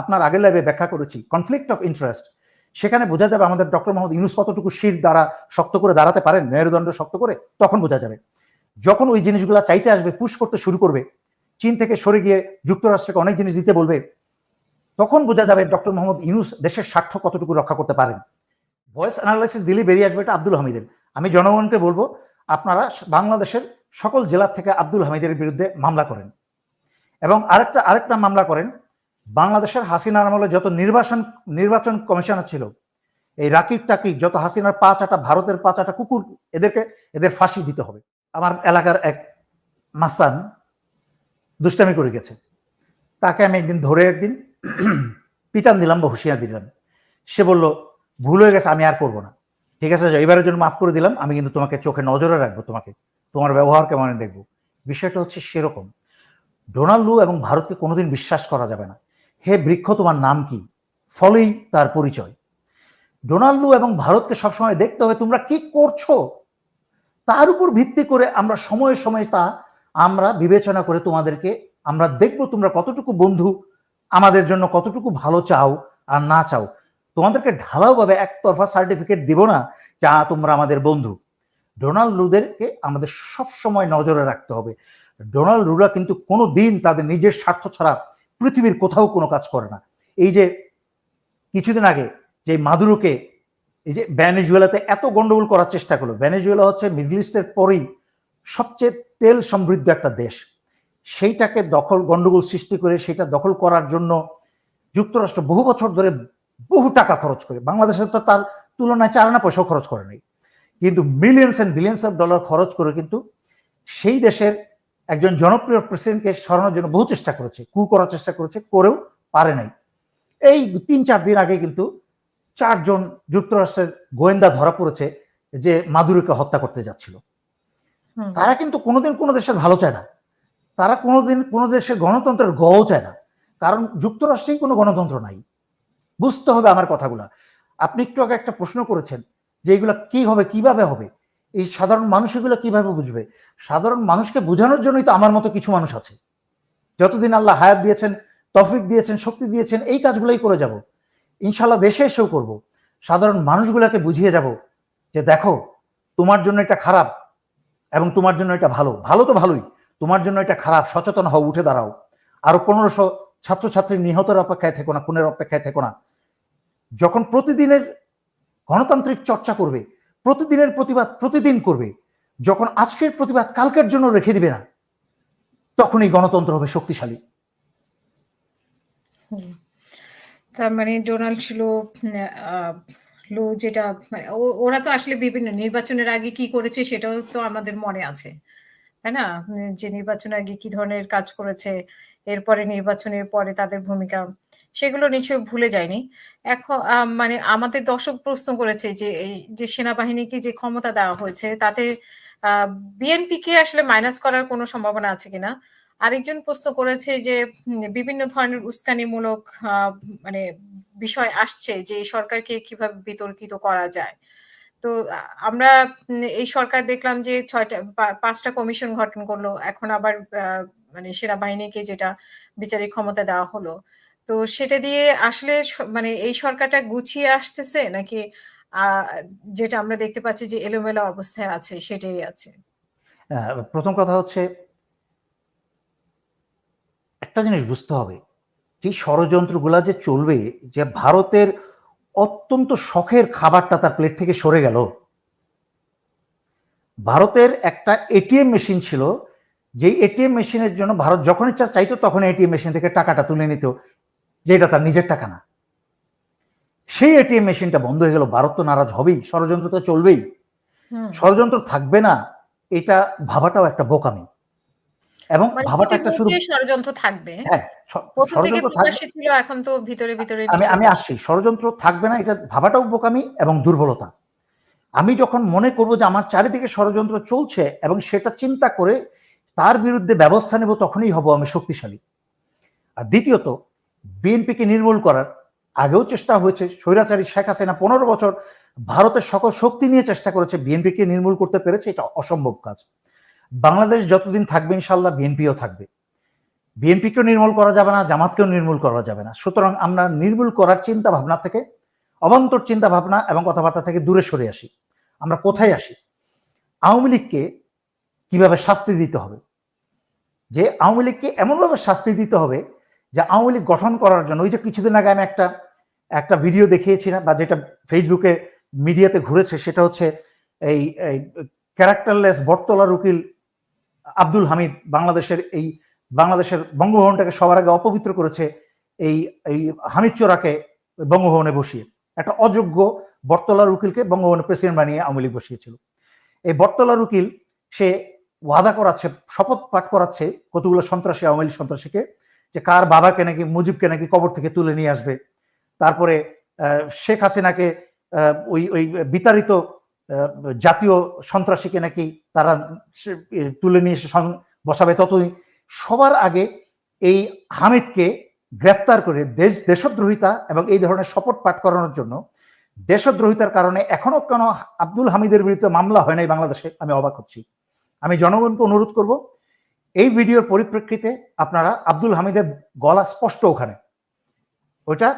আপনার আগের লাইভে ব্যাখ্যা করেছি। কনফ্লিক্ট অফ ইন্টারেস্ট সেখানে বোঝা যাবে আমাদের ডক্টর মোহাম্মদ ইউনুস কতটুকু শির দ্বারা শক্ত করে দাঁড়াতে পারেন, মেরুদণ্ড শক্ত করে, তখন বোঝা যাবে। যখন ওই জিনিসগুলো চাইতে আসবে পুশ করতে শুরু করবে, চীন থেকে সরে গিয়ে যুক্তরাষ্ট্রকে অনেক জিনিস দিতে বলবে, তখন বোঝা যাবে ডক্টর মোহাম্মদ ইউনুস দেশের স্বার্থ কতটুকু রক্ষা করতে পারেন। ভয়েস অ্যানালাইসিস দিলে বেরিয়ে আসবে এটা আব্দুল হামিদের। আমি জনগণকে বলব, আপনারা বাংলাদেশের সকল জেলা থেকে আব্দুল হামিদের বিরুদ্ধে মামলা করেন। এবং আরেকটা আরেকটা মামলা করেন বাংলাদেশের হাসিনার আমলে যত নির্বাচন নির্বাচন কমিশনার ছিল, এই রাকিব টাকিব যত হাসিনার পাঁচ আটা ভারতের পাঁচ আটা কুকুর, এদেরকে, এদের ফাঁসি দিতে হবে। আমার এলাকার এক মাসান দুষ্টামি করে গেছে। তাকে আমি একদিন ধরে একদিন পিটান দিলাম বা হুঁশিয়ার দিলাম। সে বলল, ভুল হয়ে গেছে, আমি আর করব না। ঠিক আছে এবারের জন্য মাফ করে দিলাম। আমি কিন্তু তোমাকে চোখে নজরে রাখব তোমাকে। তোমার ব্যবহার কেমন দেখব? বিষয়টা হচ্ছে সেরকম। ডোনাল্ড লু এবং ভারতকে কোনোদিন বিশ্বাস করা যাবে না। হে বৃক্ষ, তোমার নাম কি? ফলেই তার পরিচয়। ডোনাল্ড এবং ভারতকে সবসময় দেখতে হবে তোমরা কি করছ? তার উপর ভিত্তি করে আমরা সময়ে সময়ে তা আমরা বিবেচনা করে তোমাদেরকে আমরা দেখব তোমরা কতটুকু বন্ধু, আমাদের জন্য কতটুকু ভালো চাও আর না চাও। তোমাদেরকে ঢালাও ভাবে একতরফা সার্টিফিকেট দিব না যা তোমরা আমাদের বন্ধু। ডোনাল্ড লুদেরকে আমাদের সব সময় নজরে রাখতে হবে। ডোনাল্ড রুরা কিন্তু কোনো দিন তাদের নিজের স্বার্থ ছাড়া পৃথিবীর কোথাও কোনো কাজ করে না। এই যে কিছুদিন আগে যে মাদুরোকে, এই যে ভ্যানেজুয়েলাতে এত গন্ডগোল করার চেষ্টা করল ভ্যানেজুয়েলা হচ্ছে মিডল ইস্টের পরেই সবচেয়ে তেল সমৃদ্ধ একটা দেশ। সেইটাকে দখল, গন্ডগোল সৃষ্টি করে সেটা দখল করার জন্য যুক্তরাষ্ট্র বহু বছর ধরে বহু টাকা খরচ করে। বাংলাদেশে তো তার তুলনায় চার আনা পয়সাও খরচ করে নেই। কিন্তু millions and billions of dollar খরচ করে কিন্তু সেই দেশের একজন জনপ্রিয় প্রেসিডেন্টকে সরানোর জন্য বহু চেষ্টা করেছে কু করার চেষ্টা করেছে করেও পারে নাই। এই তিন চার দিন আগে কিন্তু চারজন যুক্তরাষ্ট্রের গোয়েন্দা ধরা পড়েছে যে মাদুরোকে হত্যা করতে যাচ্ছিল। তারা কিন্তু কোনোদিন কোনো দেশের ভালো চায় না। তারা কোনোদিন কোনো দেশের গণতন্ত্রের গও চায় না। কারণ যুক্তরাষ্ট্রেই কোনো গণতন্ত্র নাই। বুঝতে হবে আমার কথাগুলা। আপনি একটু আগে একটা প্রশ্ন করেছেন যে এগুলা কি হবে কীভাবে হবে? এই সাধারণ মানুষ এগুলো কীভাবে বুঝবে? সাধারণ মানুষকে বোঝানোর জন্যই তো আমার মতো কিছু মানুষ আছে। যতদিন আল্লাহ হায়াত দিয়েছেন, তফিক দিয়েছেন, শক্তি দিয়েছেন, এই কাজগুলোই করে যাব। ইনশাল্লাহ দেশে এসেও করব। সাধারণ মানুষগুলোকে বুঝিয়ে যাব যে দেখো, তোমার জন্য এটা খারাপ এবং তোমার জন্য এটা ভালো। ভালো তো ভালোই। তোমার জন্য এটা খারাপ। সচেতন হও, উঠে দাঁড়াও। আরও পনেরোশো ছাত্রছাত্রী নিহতের অপেক্ষায় থেকো না, খুনের অপেক্ষায় থেকো না। যখন প্রতিদিনের গণতান্ত্রিক চর্চা করবে প্রতিদিনের প্রতিবাদ প্রতিদিন করবে। যখন আজকের প্রতিবাদ কালকের জন্য রেখে দিবে না, তখনই গণতন্ত্র হবে শক্তিশালী। তার মানে ডোনাল্ড ছিল লো যেটা মানে ওরা তো আসলে বিভিন্ন নির্বাচনের আগে কি করেছে সেটাও তো আমাদের মনে আছে। তাই না? যে নির্বাচনের আগে কি ধরনের কাজ করেছে, এরপরে নির্বাচনের পরে তাদের ভূমিকা, সেগুলো নিশ্চয়ই ভুলে যায়নি। এখন মানে আমাদের দর্শক প্রশ্ন করেছে যে, এই যে সেনাবাহিনীকে যে ক্ষমতা দেওয়া হয়েছে, তাতে বিএনপি কে আসলে মাইনাস করার কোনো সম্ভাবনা আছে কিনা? আরেকজন প্রশ্ন করেছে যে বিভিন্ন ধরনের উস্কানিমূলক মানে বিষয় আসছে যে, সরকারকে কীভাবে বিতর্কিত করা যায়? তো আমরা এই সরকার দেখলাম যে ছয়টা পাঁচটা কমিশন গঠন করল। এখন আবার মানে সেনাবাহিনীকে যেটা বিচারিক ক্ষমতা দেওয়া হলো। তো সেটা দিয়ে আসলে মানে এই সরকারটা গুছিয়ে আসতেছে নাকি যেটা আমরা দেখতে পাচ্ছি যে এলোমেলো অবস্থায় আছে, সেটাই আছে? প্রথম কথা হচ্ছে, একটা জিনিস বুঝতে হবে। যে ষড়যন্ত্রগুলা যে চলবে, যে ভারতের অত্যন্ত শখের খাবারটা তার প্লেট থেকে সরে গেল। ভারতের একটা এটিএম মেশিন ছিল যে এটিএম মেশিনের জন্য ভারত যখন ইচ্ছা চাইতো তখন এটিএম মেশিন থেকে টাকাটা তুলে নিত যেটা তার নিজের টাকা না। সেই এটিএম মেশিনটা বন্ধ হয়ে গেল ভারত তো নারাজ হবেই ষড়যন্ত্র তো চলবেই। ষড়যন্ত্র থাকবে না এটা ভাবাটাও একটা বোকামি। এবং ভাবাটা একটা শুরু ষড়যন্ত্র থাকবে। হ্যাঁ ছিল এখন তো ভিতরে ভিতরে আমি আমি আসছি। ষড়যন্ত্র থাকবে না এটা ভাবাটাও বোকামি এবং দুর্বলতা। আমি যখন মনে করব যে আমার চারিদিকে ষড়যন্ত্র চলছে এবং সেটা চিন্তা করে তার বিরুদ্ধে ব্যবস্থা নেব তখনই হব আমি শক্তিশালী। আর দ্বিতীয়ত বিএনপিকে নির্মূল করার আগেও চেষ্টা হয়েছে। স্বৈরাচারী শেখ হাসিনা পনেরো বছর ভারতের সকল শক্তি নিয়ে চেষ্টা করেছে। বিএনপিকে নির্মূল করতে পেরেছে এটা অসম্ভব কাজ। বাংলাদেশ যতদিন থাকবে ইনশাল্লাহ বিএনপিও থাকবে। বিএনপিকেও নির্মূল করা যাবে না, জামাতকেও নির্মূল করা যাবে না। সুতরাং আমরা নির্মূল করার চিন্তা ভাবনা থেকে, অবান্তর চিন্তা ভাবনা এবং কথাবার্তা থেকে দূরে সরে আসি। আমরা কোথায় আসি? আওয়ামী লীগকে কীভাবে শাস্তি দিতে হবে? যে আওয়ামী লীগকে এমনভাবে শাস্তি দিতে হবে যে আওয়ামী লীগ গঠন করার জন্য, ওই যে কিছুদিন আগে আমি একটা একটা ভিডিও দেখিয়েছি না বা যেটা ফেসবুকে মিডিয়াতে ঘুরেছে, সেটা হচ্ছে এই ক্যারেক্টারলেস বটতলার উকিল আব্দুল হামিদ বাংলাদেশের এই, বাংলাদেশের বঙ্গভবনটাকে সবার আগে অপবিত্র করেছে এই এই হামিদ চোরাকে বঙ্গভবনে বসিয়ে। একটা অযোগ্য বটতলার উকিলকে বঙ্গভবনে প্রেসিডেন্ট বানিয়ে আওয়ামী লীগ বসিয়েছিল। এই বটতলার উকিল, সে ওয়াদা করাচ্ছে, শপথ পাঠ করাচ্ছে কতগুলো সন্ত্রাসী, আওয়ামী লীগ সন্ত্রাসীকে, যে কার বাবাকে নাকি, মুজিবকে নাকি কবর থেকে তুলে নিয়ে আসবে। তারপরে শেখ হাসিনাকে ওই ওই বিতাড়িত জাতীয় সন্ত্রাসীকে নাকি তারা তুলে নিয়ে এসে বসাবে। ততই সবার আগে এই হামিদকে গ্রেফতার করে দেশ দেশদ্রোহিতা এবং এই ধরনের শপথ পাঠ করানোর জন্য দেশদ্রোহিতার কারণে এখনও কেন আব্দুল হামিদের বিরুদ্ধে মামলা হয় নাই বাংলাদেশে আমি অবাক হচ্ছি। আমি জনগণকে অনুরোধ করব এই ভিডিওর পরিপ্রেক্ষিতে আপনারা আব্দুল হামিদের গলা স্পষ্ট ওখানে। ওইটা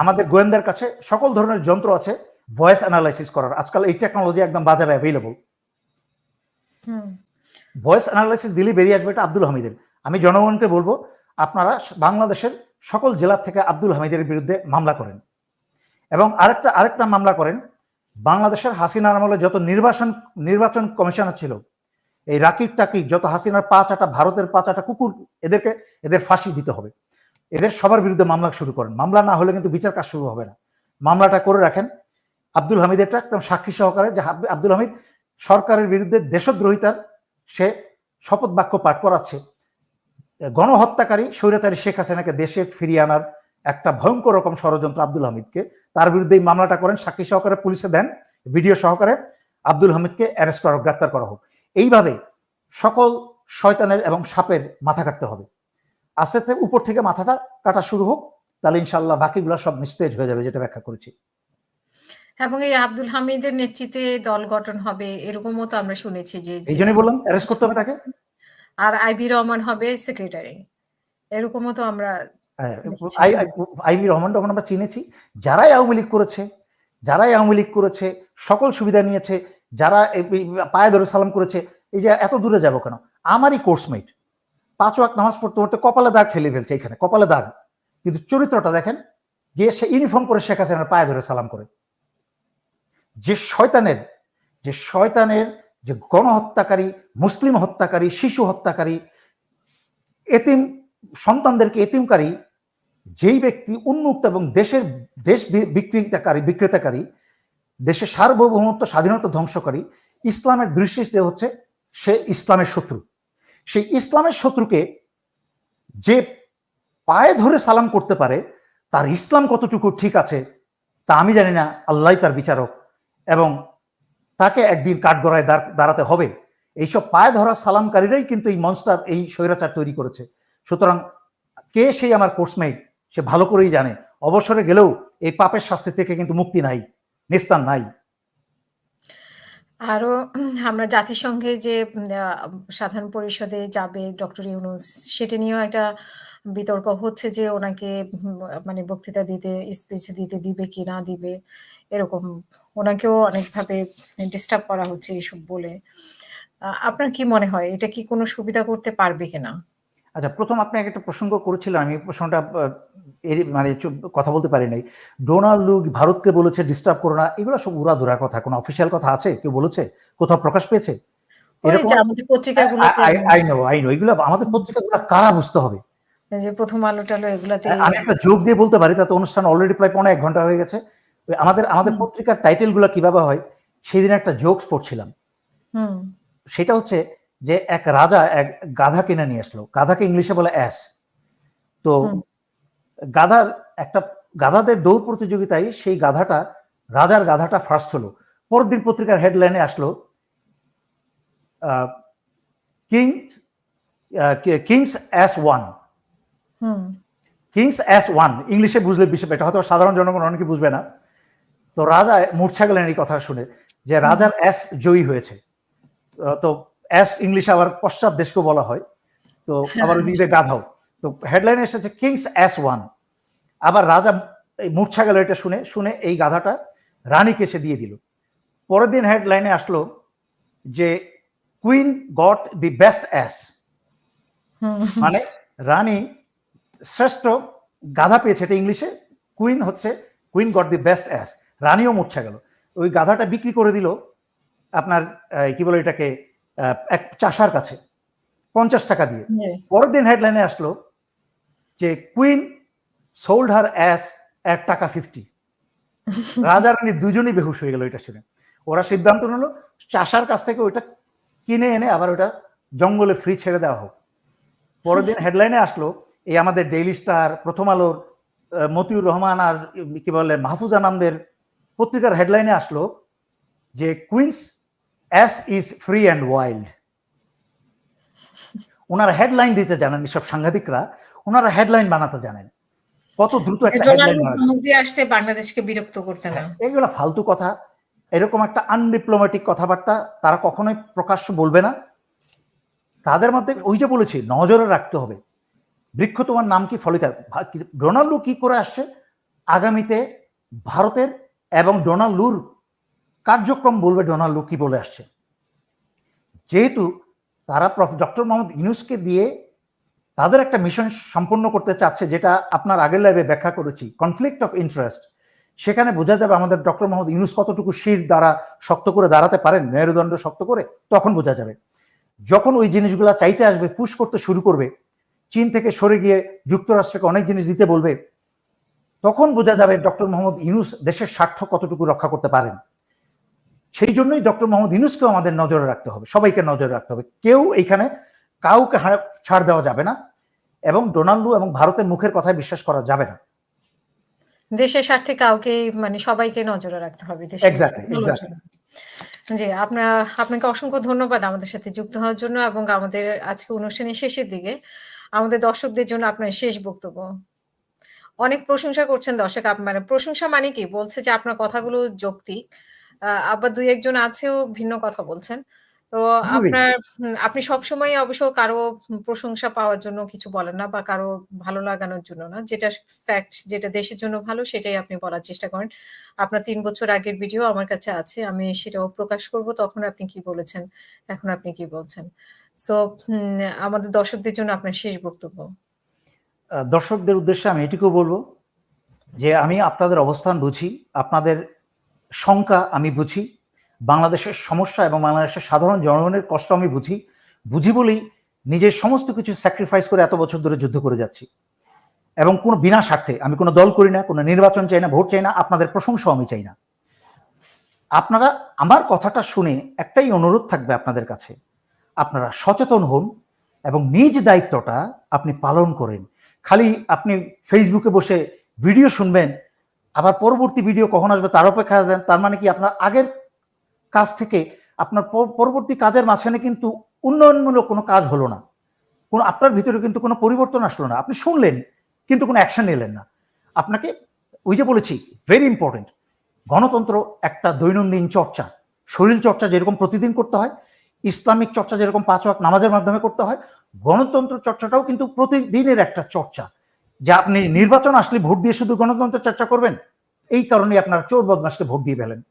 আমাদের গোয়েন্দার কাছে সকল ধরনের যন্ত্র আছে। ভয়েস অ্যানালাইসিস করার। আজকাল এই টেকনোলজি একদম বাজারে অ্যাভেলেবল ভয়েস অ্যানালাইসিস দিলে বেরিয়ে আসবে এটা আব্দুল হামিদের। আমি জনগণকে বলব আপনারা বাংলাদেশের সকল জেলা থেকে আব্দুল হামিদের বিরুদ্ধে মামলা করেন। এবং আরেকটা আরেকটা মামলা করেন বাংলাদেশের হাসিনার আমলে যত নির্বাচন নির্বাচন কমিশনার ছিল এই রাকিব টাকিব যত হাসিনার পাঁচ আটা ভারতের পাঁচ আটা কুকুর এদেরকে এদের ফাঁসি দিতে হবে। এদের সবার বিরুদ্ধে মামলা শুরু করেন। মামলা না হলে কিন্তু বিচার কাজ শুরু হবে না। মামলাটা করে রাখেন আব্দুল হামিদেরটা একদম সাক্ষী সহকারে, যে আব্দুল হামিদ সরকারের বিরুদ্ধে দেশদ্রোহিতার সে শপথ বাক্য পাঠ করাচ্ছে। গণহত্যাকারী স্বৈরাচারী শেখ হাসিনাকে দেশে ফিরিয়ে আনার একটা ভয়ঙ্কর রকম ষড়যন্ত্র আব্দুল হামিদকে। তার বিরুদ্ধে এই মামলাটা করেন, সাক্ষী সহকারে পুলিশে দেন, ভিডিও সহকারে আব্দুল হামিদকে অ্যারেস্ট করা গ্রেফতার করা হোক। এইভাবে সকল শয়তানের এবং সাপের মাথা কাটতে হবে। আস্তে আস্তে উপর থেকে মাথাটা কাটা শুরু হোক, তাহলে ইনশাল্লাহ বাকিগুলো সব নিস্তেজ হয়ে যাবে, যেটা ব্যাখ্যা করেছি। এবং এই আব্দুল হামিদের নেতৃত্বে দল গঠন হবে এরকমও তো আমরা শুনেছি যে এই জন্যই বললাম অ্যারেস্ট করতে হবে তাকে। আর আইবি রহমান হবে সেক্রেটারি এরকমও তো আমরা হ্যাঁ, আইবি রহমান রহমান আমরা চিনেছি। যারাই আওয়ামী লীগ করেছে যারাই আওয়ামী লীগ করেছে সকল সুবিধা নিয়েছে যারা পায়ে ধরে সালাম করেছে এই যে এত দূরে যাব কেন? আমারই কোর্সমেট পাঁচ ওয়াক্ত নামাজ পড়তে পড়তে কপালে দাগ ফেলে ফেলছে এখানে কপালে দাগ। কিন্তু চরিত্রটা দেখেন গিয়ে সে ইউনিফর্ম পরে শেখ হাসিনার পায়ে ধরে সালাম করে। যে শয়তানের যে শয়তানের যে গণহত্যাকারী, মুসলিম হত্যাকারী, শিশু হত্যাকারী, এতিম সন্তানদেরকে এতিমকারী, যেই ব্যক্তি উন্মুক্ত এবং দেশের দেশ বিক্রেতাকারী বিক্রেতাকারী, দেশের সার্বভৌমত্ব, স্বাধীনতা ধ্বংসকারী, ইসলামের দৃষ্টিতে হচ্ছে, সে ইসলামের শত্রু। সেই ইসলামের শত্রুকে যে পায়ে ধরে সালাম করতে পারে, তার ইসলাম কতটুকু ঠিক আছে, তা আমি জানি না আল্লাহ তার বিচারক। এবং তাকে একদিন কাঠগড়ায় দাঁড়- দাঁড়াতে হবে। এইসব পায়ে ধরা সালামকারীরাই কিন্তু এই মনস্টার এই স্বৈরাচার তৈরি করেছে। সুতরাং কে সেই আমার কোর্সমেট সে ভালো করেই জানে। অবসরে গেলেও এই পাপের শাস্তি থেকে কিন্তু মুক্তি নাই, নিস্তার নাই। আরও আমরা জাতিসংঘে যে সাধারণ পরিষদে যাবে ডক্টর ইউনুস, সেটা নিয়েও একটা বিতর্ক হচ্ছে যে ওনাকে মানে বক্তৃতা দিতে স্পিচ দিতে দিবে কি না দিবে। এরকম ওনাকেও অনেকভাবে ডিস্টার্ব করা হচ্ছে এইসব বলে। আপনার কি মনে হয় এটা কি কোনো সুবিধা করতে পারবে কিনা? আচ্ছা প্রথম আপনি একটা প্রসঙ্গ করেছিলেন আমি প্রসঙ্গটা এর মানে কথা বলতে পারি নাই। ডোনাল্ড লু ভারতকে বলেছে ডিস্টার্ব করো না। এগুলো সব উড়াধুরা কথা কোনো অফিসিয়াল কথা আছে? কেউ বলেছে? কোথাও প্রকাশ পেয়েছে? এগুলো আমাদের পত্রিকাগুলো কারা বুঝতে হবে? যে প্রথম আলো টালো এগুলাতে আমি একটা যোগ দিয়ে বলতে পারি তাতে অনুষ্ঠান অলরেডি প্রায় পনেরো এক ঘণ্টা হয়ে গেছে। আমাদের আমাদের পত্রিকার টাইটেলগুলো কীভাবে হয় সেই দিন একটা জোকস পড়ছিলাম। সেটা হচ্ছে যে এক রাজা এক গাধা কিনে নিয়ে আসলো। গাধাকে ইংলিশে বলে অ্যাস তো গাধার একটা গাধাদের দৌড় প্রতিযোগিতায় সেই গাধাটা রাজার গাধাটা ফার্স্ট হলো। পরের দিন পত্রিকার হেডলাইনে আসলো king kings ass won kings ass won ইংলিশে বুঝলে বেশি এটা হয়তো সাধারণ জনগণ অনেকে বুঝবে না। তো রাজা মূর্ছা গেলেন এই কথা শুনে যে রাজার অ্যাস জয়ী হয়েছে। তো অ্যাস ইংলিশে আবার পশ্চাৎ দেশকে বলা হয়। তো আবার ওদিকে গাধাও। তো হেডলাইনে এসেছে কিংস অ্যাস ওয়ান আবার রাজা এই মূর্ছা গেল এটা শুনে শুনে এই গাধাটা রানীকে সে দিয়ে দিল। পরের দিন হেডলাইনে আসলো যে queen got the best ass মানে রানী শ্রেষ্ঠ গাধা পেয়েছে এটা ইংলিশে কুইন হচ্ছে queen got the best ass রানীও মূর্ছা গেল। ওই গাধাটা বিক্রি করে দিল আপনার কি বলে এটাকে এক চাষার কাছে পঞ্চাশ টাকা দিয়ে। পরের দিন হেডলাইনে আসলো যে কুইন সোল্ড হার অ্যাস এক টাকা ফিফটি রাজা রানী দুজনই বেহুশ হয়ে গেল এটা শুনে। ওরা সিদ্ধান্ত নিল চাষার কাছ থেকে ওইটা কিনে এনে আবার ওটা জঙ্গলে ফ্রি ছেড়ে দেওয়া হোক। পরের দিন হেডলাইনে আসলো এই আমাদের ডেইলি স্টার প্রথম আলোর মতিউর রহমান আর কি বলে মাহফুজ আনন্দের পত্রিকার হেডলাইনে আসলো যে queens ass is free and wild ওনারা হেডলাইন দিতে জানেন সব সাংঘাতিকরা ওনারা হেডলাইন বানাতে জানেন। কত দ্রুত একটা হেডলাইন আসছে বাংলাদেশকে বিরক্ত করতে না। এগুলো ফালতু কথা। এরকম একটা আনডিপ্লোম্যাটিক কথাবার্তা তারা কখনোই প্রকাশ্য বলবে না। তাদের মধ্যে ওই যে বলেছি নজরে রাখতে হবে। বৃক্ষ তোমার নাম কি কি- ডোনাল্ডো কি করে আসছে? আগামীতে ভারতের এবং ডোনাল্ডুর কার্যক্রম বলবে ডোনাল্ডো কি বলে আসছে। যেহেতু তারা ডক্টর মোহাম্মদ ইউনুসকে দিয়ে তাদের একটা মিশন সম্পন্ন করতে চাচ্ছে, যেটা আপনার আগের লাইভে ব্যাখ্যা করেছি কনফ্লিক্ট অফ ইন্টারেস্ট সেখানে বোঝা যাবে আমাদের ডক্টর মোহাম্মদ ইউনুস কতটুকু শির দ্বারা শক্ত করে দাঁড়াতে পারেন, মেরুদণ্ড শক্ত করে, তখন বোঝা যাবে। যখন ওই জিনিসগুলা চাইতে আসবে পুশ করতে শুরু করবে, চীন থেকে সরে গিয়ে যুক্তরাষ্ট্রকে অনেক জিনিস দিতে বলবে তখন বোঝা যাবে ডক্টর মোহাম্মদ ইনুস দেশের স্বার্থ কতটুকু রক্ষা করতে পারেন। সেই জন্যই ডক্টর মোহাম্মদ ইউনুসকেও আমাদের নজরে রাখতে হবে সবাইকে নজরে রাখতে হবে। কেউ এইখানে কাউকে ছাড় দেওয়া যাবে না এবং ডোনাল্ডো এবং ভারতের মুখের কথায় বিশ্বাস করা যাবে না। দেশের স্বার্থে কাউকে মানে সবাইকে নজরে রাখতে হবে দেশের। জি আপনার আপনাকে অসংখ্য ধন্যবাদ আমাদের সাথে যুক্ত হওয়ার জন্য এবং আমাদের আজকে অনুষ্ঠানের শেষের দিকে। আমাদের দর্শকদের জন্য আপনার শেষ বক্তব্য। অনেক প্রশংসা করছেন দর্শক আপ- মানে প্রশংসা মানে কি? বলছে যে আপনার কথাগুলো যৌক্তিক। আবার দুই একজন আছেও ভিন্ন কথা বলছেন। তো আপনার হুম, আপনি সবসময় অবশ্য কারও প্রশংসা পাওয়ার জন্য কিছু বলেন না বা কারও ভালো লাগানোর জন্য না। যেটা ফ্যাক্ট যেটা দেশের জন্য ভালো সেটাই আপনি বলার চেষ্টা করেন। আপনার তিন বছর আগের ভিডিও আমার কাছে আছে আমি সেটাও প্রকাশ করব। তখন আপনি কি বলেছেন? এখন আপনি কি বলছেন? সো আমাদের দর্শকদের জন্য আপনার শেষ বক্তব্য। দর্শকদের উদ্দেশ্যে আমি এটুকু বলব যে আমি আপনাদের অবস্থান বুঝি, আপনাদের শঙ্কা আমি বুঝি, বাংলাদেশের সমস্যা এবং বাংলাদেশের সাধারণ জনগণের কষ্ট আমি বুঝি বুঝি বলেই নিজের সমস্ত কিছু স্যাক্রিফাইস করে এত বছর ধরে যুদ্ধ করে যাচ্ছি। এবং কোনো বিনা স্বার্থে, আমি কোনো দল করি না, কোনো নির্বাচন চাই না, ভোট চাই না, আপনাদের প্রশংসাও আমি চাই না। আপনারা আমার কথাটা শুনে একটাই অনুরোধ থাকবে আপনাদের কাছে, আপনারা সচেতন হন এবং নিজ দায়িত্বটা আপনি পালন করেন। খালি আপনি ফেসবুকে বসে ভিডিও শুনবেন, আবার পরবর্তী ভিডিও কখন আসবে তার অপেক্ষা দেন তার মানে কি আপনার আগের কাজ থেকে আপনার পরবর্তী কাজের মাঝখানে কিন্তু উন্নয়নমূলক কোনো কাজ হলো না। কোনো আপনার ভিতরে কিন্তু কোনো পরিবর্তন আসলো না। আপনি শুনলেন, কিন্তু কোনো অ্যাকশন নিলেন না। আপনাকে ওই যে বলেছি ভেরি ইম্পর্টেন্ট গণতন্ত্র একটা দৈনন্দিন চর্চা। শরীর চর্চা যেরকম প্রতিদিন করতে হয়, ইসলামিক চর্চা যেরকম পাঁচ ওয়াক্ত নামাজের মাধ্যমে করতে হয় গণতন্ত্র চর্চাটাও কিন্তু প্রতিদিনের একটা চর্চা। যে আপনি নির্বাচন আসলে ভোট দিয়ে শুধু গণতন্ত্র চর্চা করবেন? এই কারণে আপনারা চোর বদমাসকে ভোট দিয়ে ফেলেন।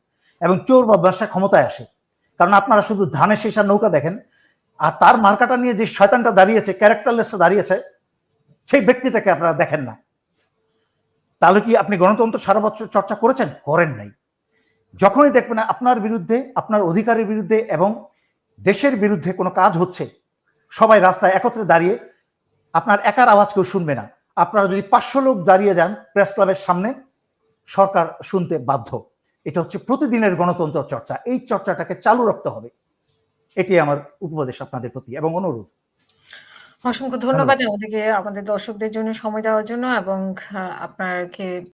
এবং চোর বদমাসটা ক্ষমতায় আসে। কারণ আপনারা শুধু ধানের শেষা নৌকা দেখেন। আর তার মার্কাটা নিয়ে যে শয়তানটা দাঁড়িয়েছে ক্যারেক্টারলেসটা দাঁড়িয়েছে, সেই ব্যক্তিটাকে আপনারা দেখেন না। তাহলে কি আপনি গণতন্ত্র সারা বছর চর্চা করেছেন? করেন নাই। যখনই দেখবেন আপনার বিরুদ্ধে, আপনার অধিকারের বিরুদ্ধে এবং দেশের বিরুদ্ধে কোনো কাজ হচ্ছে সবাই রাস্তায় একত্রে দাঁড়িয়ে আপনার একার আওয়াজ কেউ শুনবে না। আপনারা যদি পাঁচশো লোক দাঁড়িয়ে যান প্রেস ক্লাবের সামনে সরকার শুনতে বাধ্য। এটা হচ্ছে প্রতিদিনের গণতন্ত্র চর্চা। এই চর্চাটাকে চালু রাখতে হবে। এটি আমার উপদেশ আপনাদের প্রতি এবং অনুরোধ। অসংখ্য ধন্যবাদ আমাদেরকে আমাদের দর্শকদের জন্য সময় দেওয়ার জন্য এবং আপনাকে